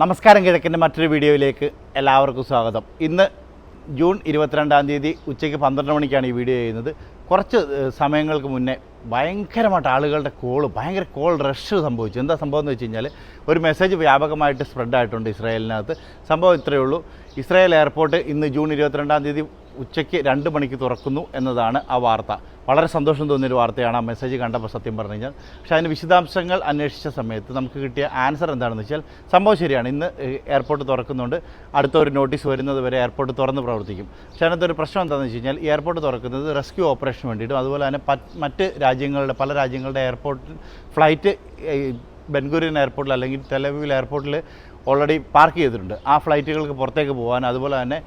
നമസ്കാരം കിഴക്കിന്റെ മറ്റൊരു വീഡിയോയിലേക്ക് എല്ലാവർക്കും സ്വാഗതം. ഇന്ന് ജൂൺ ഇരുപത്തിരണ്ടാം തീയതി ഉച്ചയ്ക്ക് പന്ത്രണ്ട് മണിക്കാണ് ഈ വീഡിയോ ചെയ്യുന്നത്. കുറച്ച് സമയങ്ങൾക്ക് മുന്നേ ഭയങ്കരമായിട്ട് ആളുകളുടെ കോൾ ഭയങ്കര കോൾ റഷ് സംഭവിച്ചു. എന്താ സംഭവം എന്ന് വെച്ച് കഴിഞ്ഞാൽ ഒരു മെസ്സേജ് വ്യാപകമായിട്ട് സ്പ്രെഡ് ആയിട്ടുണ്ട് ഇസ്രായേലിനകത്ത്. സംഭവം ഇത്രയേ ഉള്ളൂ. ഇസ്രായേൽ എയർപോർട്ട് ഇന്ന് ജൂൺ ഇരുപത്തിരണ്ടാം തീയതി ഉച്ചയ്ക്ക് രണ്ട് മണിക്ക് തുറക്കുന്നു എന്നതാണ് ആ വാർത്ത. വളരെ സന്തോഷം തോന്നിയൊരു വാർത്തയാണ് ആ മെസ്സേജ് കണ്ടപ്പോൾ സത്യം പറഞ്ഞു കഴിഞ്ഞാൽ. പക്ഷേ അതിന് വിശദാംശങ്ങൾ അന്വേഷിച്ച സമയത്ത് നമുക്ക് കിട്ടിയ ആൻസർ എന്താണെന്ന് വെച്ചാൽ സംഭവം ശരിയാണ്. ഇന്ന് എയർപോർട്ട് തുറക്കുന്നുണ്ട്. അടുത്ത ഒരു നോട്ടീസ് വരുന്നത് വരെ എയർപോർട്ട് തുറന്ന് പ്രവർത്തിക്കും. പക്ഷേ അതിനകത്ത് ഒരു പ്രശ്നം എന്താണെന്ന് വെച്ച് കഴിഞ്ഞാൽ എയർപോർട്ട് തുറക്കുന്നത് റെസ്ക്യൂ ഓപ്പറേഷൻ വേണ്ടിയിട്ടും അതുപോലെ തന്നെ മറ്റ് രാജ്യങ്ങളുടെ പല രാജ്യങ്ങളുടെ എയർപോർട്ടിൽ ഫ്ലൈറ്റ് ബെൻഗുരിയൻ എയർപോർട്ടിൽ അല്ലെങ്കിൽ തെലവിൽ എയർപോർട്ടിൽ ഓൾറെഡി പാർക്ക് ചെയ്തിട്ടുണ്ട്. ആ ഫ്ലൈറ്റുകൾക്ക് പുറത്തേക്ക് പോകാൻ അതുപോലെ തന്നെ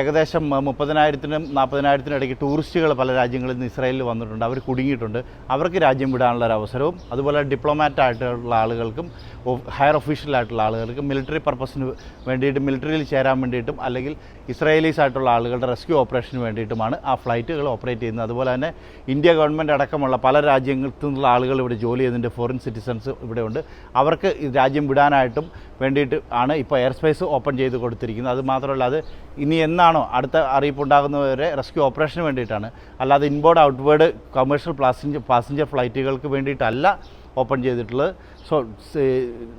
ഏകദേശം മുപ്പതിനായിരത്തിനും നാൽപ്പതിനായിരത്തിനും ഇടയ്ക്ക് ടൂറിസ്റ്റുകൾ പല രാജ്യങ്ങളിൽ നിന്ന് ഇസ്രായേലിൽ വന്നിട്ടുണ്ട്. അവർ കുടുങ്ങിയിട്ടുണ്ട്. അവർക്ക് രാജ്യം വിടാനുള്ള ഒരു അവസരവും അതുപോലെ ഡിപ്ലോമാറ്റ് ആയിട്ടുള്ള ആളുകൾക്കും ഹയർ ഒഫീഷ്യലായിട്ടുള്ള ആളുകൾക്കും മിലിറ്ററി പർപ്പസിന് വേണ്ടിയിട്ട് മിലിറ്ററിയിൽ ചേരാൻ വേണ്ടിയിട്ടും അല്ലെങ്കിൽ ഇസ്രായേലീസ് ആയിട്ടുള്ള ആളുകളുടെ റെസ്ക്യൂ ഓപ്പറേഷന് വേണ്ടിയിട്ടുമാണ് ആ ഫ്ലൈറ്റുകൾ ഓപ്പറേറ്റ് ചെയ്യുന്നത്. അതുപോലെ തന്നെ ഇന്ത്യ ഗവൺമെന്റ് അടക്കമുള്ള പല രാജ്യങ്ങളിൽ നിന്നുള്ള ആളുകൾ ഇവിടെ ജോലി ചെയ്യുന്നുണ്ട്. ഫോറിൻ സിറ്റിസൺസ് ഇവിടെ ഉണ്ട്. അവർക്ക് രാജ്യം വിടാനായിട്ടും വേണ്ടിയിട്ട് ആണ് ഇപ്പോൾ എയർ സ്പേസ് ഓപ്പൺ ചെയ്ത് കൊടുത്തിരിക്കുന്നത്. അത് മാത്രമല്ല അത് ഇനി എന്നാണോ അടുത്ത അറിയിപ്പ് ഉണ്ടാകുന്നവരെ റെസ്ക്യൂ ഓപ്പറേഷന് വേണ്ടിയിട്ടാണ്. അല്ലാതെ inboard outward commercial passenger passenger ഫ്ലൈറ്റുകൾക്ക് വേണ്ടിയിട്ടല്ല ഓപ്പൺ ചെയ്തിട്ടുള്ളത്. സോ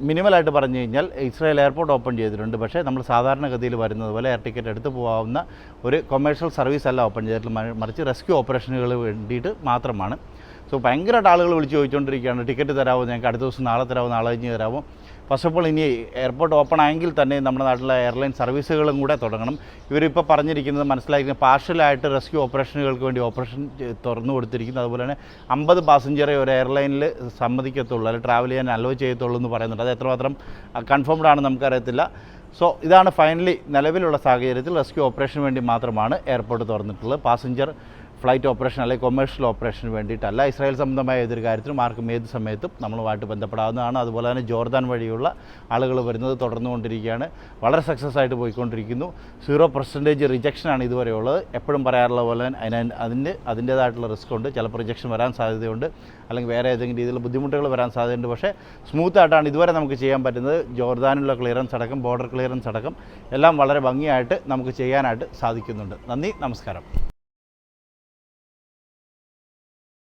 മിനിമലായിട്ട് പറഞ്ഞു കഴിഞ്ഞാൽ ഇസ്രായേൽ എയർപോർട്ട് ഓപ്പൺ ചെയ്തിട്ടുണ്ട്. പക്ഷേ നമ്മൾ സാധാരണഗതിയിൽ വരുന്നത് പോലെ എയർ ടിക്കറ്റ് എടുത്ത് പോകാവുന്ന ഒരു കൊമേഴ്ഷ്യൽ സർവീസ് അല്ല ഓപ്പൺ ചെയ്തിട്ടുള്ള മറിച്ച് റെസ്ക്യൂ ഓപ്പറേഷനുകൾ വേണ്ടിയിട്ട് മാത്രമാണ്. സോ ഭയങ്കരമായിട്ട് ആളുകൾ വിളിച്ച് ചോദിച്ചുകൊണ്ടിരിക്കുകയാണ് ടിക്കറ്റ് തരാമോ ഞങ്ങൾക്ക് അടുത്ത ദിവസം നാളെ തരാമോ നാളെ കഴിഞ്ഞ് തരാമോ ഫസ്റ്റ് ഓഫ് ഓൾ ഇനി എയർപോർട്ട് ഓപ്പൺ ആയെങ്കിൽ തന്നെ നമ്മുടെ നാട്ടിലെ എയർലൈൻ സർവീസുകളും കൂടെ തുടങ്ങണം. ഇവരിപ്പോൾ പറഞ്ഞിരിക്കുന്നത് മനസ്സിലാക്കുന്നത് പാർഷ്യലായിട്ട് റെസ്ക്യൂ ഓപ്പറേഷനുകൾക്ക് വേണ്ടി ഓപ്പറേഷൻ തുറന്നു കൊടുത്തിരിക്കുന്നു. അതുപോലെ തന്നെ അമ്പത് പാസഞ്ചറെ ഒരു എയർലൈനിൽ സമ്മതിക്കത്തുള്ളൂ അല്ലെങ്കിൽ ട്രാവൽ ചെയ്യാൻ അലോ ചെയ്യത്തുള്ളൂ എന്ന് പറയുന്നുണ്ട്. അത് എത്രമാത്രം കൺഫേംഡ് ആണ് നമുക്കറിയത്തില്ല. സോ ഇതാണ് ഫൈനലി നിലവിലുള്ള സാഹചര്യത്തിൽ റെസ്ക്യൂ ഓപ്പറേഷന് വേണ്ടി മാത്രമാണ് എയർപോർട്ട് തുറന്നിട്ടുള്ളത്. പാസഞ്ചർ ഫ്ലൈറ്റ് ഓപ്പറേഷൻ അല്ലെങ്കിൽ കൊമേഴ്ഷ്യൽ ഓപ്പറേഷന് വേണ്ടിയിട്ടല്ല. ഇസ്രായേൽ സംബന്ധമായ ഏതൊരു കാര്യത്തിനും ആർക്കും ഏത് സമയത്തും നമ്മളുമായിട്ട് ബന്ധപ്പെടാവുന്നതാണ്. അതുപോലെ തന്നെ ജോർദാൻ വഴിയുള്ള ആളുകൾ വരുന്നത് തുടർന്നുകൊണ്ടിരിക്കുകയാണ്. വളരെ സക്സസ് ആയിട്ട് പോയിക്കൊണ്ടിരിക്കുന്നു. സീറോ പെർസെന്റേജ് റിജക്ഷനാണ് ഇതുവരെ ഉള്ളത്. എപ്പോഴും പറയാറുള്ള പോലെ അതിന് അതിന്റെ അതിന്റേതായിട്ടുള്ള റിസ്ക് ഉണ്ട്. ചിലപ്പോൾ റിജക്ഷൻ വരാൻ സാധ്യതയുണ്ട്. അല്ലെങ്കിൽ വേറെ ഏതെങ്കിലും രീതിയിലുള്ള ബുദ്ധിമുട്ടുകൾ വരാൻ സാധ്യതയുണ്ട്. പക്ഷേ സ്മൂത്ത് ആയിട്ടാണ് ഇതുവരെ നമുക്ക് ചെയ്യാൻ പറ്റുന്നത്. ജോർദാനിലുള്ള ക്ലിയറൻസ് അടക്കം ബോർഡർ ക്ലിയറൻസ് അടക്കം എല്ലാം വളരെ ഭംഗിയായിട്ട് നമുക്ക് ചെയ്യാനായിട്ട് സാധിക്കുന്നുണ്ട്. നന്ദി നമസ്കാരം.